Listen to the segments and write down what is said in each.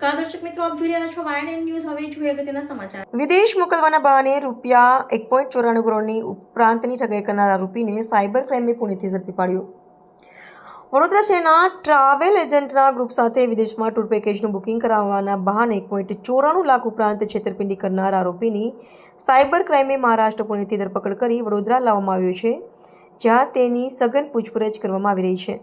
નમસ્કાર, દર્શક મિત્રો, આપ જોઈ રહ્યા છો વાયન ન્યૂઝ હવે જોઈએ અગત્યના સમાચાર. વિદેશ મોકલવાના બહાને રૂપિયા એક પોઈન્ટ ચોરાણું કરોડની ઉપરાંતની ઠગાઈ કરનાર આરોપીને સાયબર ક્રાઇમે પુણેથી ઝડપી પાડ્યો. વડોદરા શહેરના ટ્રાવેલ એજન્ટના ગ્રુપ સાથે વિદેશમાં ટૂર પેકેજનું બુકિંગ કરાવવાના બહાને એક પોઈન્ટ ચોરાણું લાખ ઉપરાંત છેતરપિંડી કરનાર આરોપીની સાયબર ક્રાઇમે મહારાષ્ટ્ર પુણેથી ધરપકડ કરી વડોદરા લાવવામાં આવ્યો છે, જ્યાં તેની સઘન પૂછપરછ કરવામાં આવી રહી છે.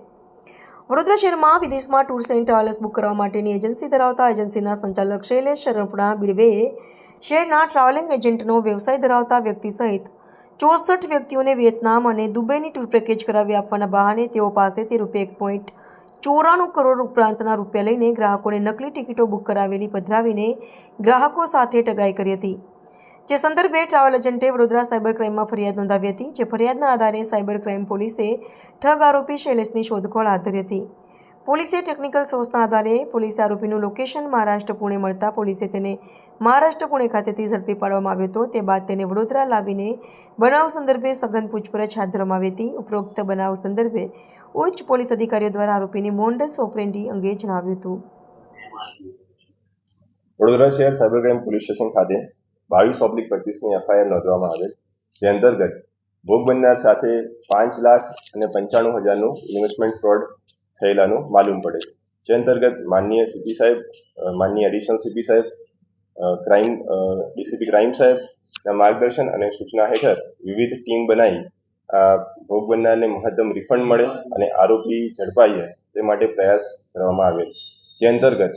વડોદરા શહેરમાં વિદેશમાં ટૂર્સ એન્ડ ટ્રાવેલ્સ બુક કરવા માટેની એજન્સી ધરાવતા એજન્સીના સંચાલક શૈલેષ શરણપણા બિડવેએ શહેરના ટ્રાવેલિંગ એજન્ટનો વ્યવસાય ધરાવતા વ્યક્તિ સહિત ચોસઠ વ્યક્તિઓને વિયેતનામ અને દુબઈની ટૂર પેકેજ કરાવી આપવાના બહાને તેઓ પાસેથી રૂપિયા એક પોઈન્ટ ચોરાણું કરોડ ઉપરાંતના રૂપિયા લઈને ગ્રાહકોને નકલી ટિકિટો બુક કરાવેલી પધરાવીને ગ્રાહકો સાથે ટગાઈ કરી હતી. જે સંદર્ભે ટ્રાવેલ એજન્ટે વડોદરા સાયબર ક્રાઇમમાં ફરિયાદ નોંધાવી હતી, જે ફરિયાદના આધારે સાયબર ક્રાઇમ પોલીસે ઠગ આરોપી શૈલેષની શોધખોળ હાથ ધરી હતી. પોલીસે ટેકનિકલ સોર્સના આધારે પોલીસ આરોપીનું લોકેશન મહારાષ્ટ્ર, પુણે મળતા પોલીસે તેને મહારાષ્ટ્ર, પુણે ખાતેથી ઝડપી પાડવામાં આવ્યો હતો. તે બાદ તેને વડોદરા લાવીને બનાવ સંદર્ભે સઘન પૂછપરછ હાથ ધરવામાં આવી હતી. ઉપરોક્ત બનાવ સંદર્ભે ઉચ્ચ પોલીસ અધિકારીઓ દ્વારા આરોપીની મોન્ડસ ઓપરેન્ડી અંગે જણાવ્યું હતું. વડોદરા શહેર સાયબર ક્રાઇમ પોલીસ સ્ટેશન ખાતે બાવીસ ઓબ્લિક પચીસની એફઆઈઆર નોંધવામાં આવેલ જે અંતર્ગત ભોગ બનનાર સાથે પાંચ લાખ અને પંચાણું હજારનું ઇન્વેસ્ટમેન્ટ ફ્રોડ થયેલાનું માલુમ પડે જે અંતર્ગત માનનીય સીપી સાહેબ માનનીય એડિશનલ સીપી સાહેબ ક્રાઇમ ડીસીપી ક્રાઇમ સાહેબના માર્ગદર્શન અને સૂચના હેઠળ વિવિધ ટીમ બનાવી ભોગ બનનારને મહત્તમ રિફંડ મળે અને આરોપી ઝડપાઈ જાય તે માટે પ્રયાસ કરવામાં આવેલ જે અંતર્ગત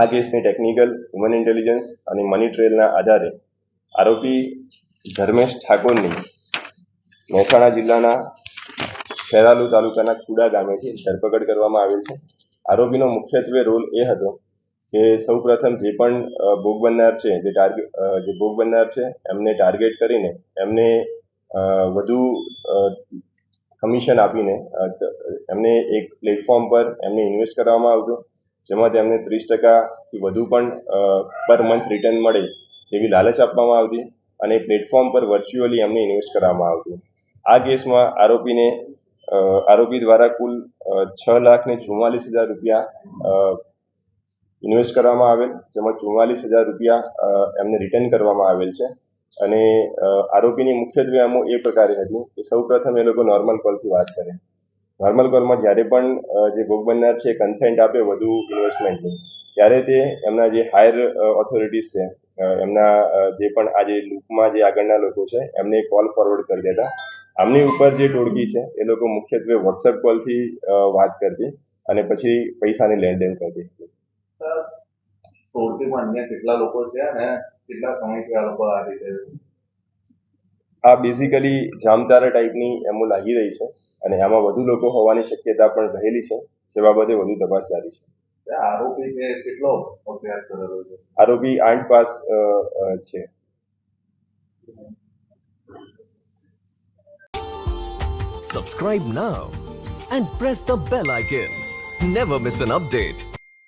આ કેસની ટેકનિકલ હ્યુમન ઇન્ટેલિજન્સ અને મની ટ્રેલના આધારે આરોપી ધર્મેશ ઠાકોરની મહેસાણા જિલ્લાના ખેરાલુ તાલુકાના કુડા ગામેથી ધરપકડ કરવામાં આવેલ છે. આરોપીનો મુખ્યત્વે રોલ એ હતો કે સૌપ્રથમ જે પણ ભોગ બનનાર છે, જે ટાર્ગેટ જે ભોગ બનનાર છે, એમને ટાર્ગેટ કરીને એમને વધુ કમિશન આપીને એમને એક પ્લેટફોર્મ પર એમને ઇન્વેસ્ટ કરવામાં આવતું. જેમાં તેમને ત્રીસ ટકાથી વધુ પણ પર મંથ રિટર્ન મળે તેવી લાલચ આપવામાં આવતી અને પ્લેટફોર્મ પર વર્ચ્યુઅલી એમને ઇન્વેસ્ટ કરવામાં આવતું. આ કેસમાં આરોપીને આરોપી દ્વારા કુલ છ લાખ ને ચુમ્માલીસ હજાર રૂપિયા ઇન્વેસ્ટ કરવામાં આવેલ, જેમાં ચુમ્માલીસ હજાર રૂપિયા એમને રિટર્ન કરવામાં આવેલ છે. અને આરોપીની મુખ્યત્વે આમો એ પ્રકારે હતી કે સૌ પ્રથમ એ લોકો નોર્મલ કોલથી વાત કરે. નોર્મલ કોલમાં જ્યારે પણ જે ભોગ બનનાર છે કન્સેન્ટ આપે વધુ ઇન્વેસ્ટમેન્ટની ત્યારે તે એમના જે હાયર ઓથોરિટીઝ છે એમના જે પણ આ જે લૂપમાં જે આગળના લોકો છે, એમને કોલ ફોરવર્ડ કરી દેતા. આમની ઉપર જે ટોળકી છે, એ લોકો મુખ્યત્વે વોટ્સએપ કોલથી વાત કરતી અને પછી પૈસાની લેણદેણ કરતી. હતી ટોળકીમાં અન્ય કેટલા લોકો છે અને કેટલા સમયથી આ લોકો આ રીતે આ બેઝિકલી જામતારા ટાઈપની એમો લાગી રહી છે અને આમાં વધુ લોકો હોવાની શક્યતા પણ રહેલી છે જે બાબતે વધુ તપાસ જારી છે આરોપી છે કેટલો અભ્યાસ કરેલો છે આરોપી આઠ પાસ છે Subscribe now and press the bell icon. Never miss an update.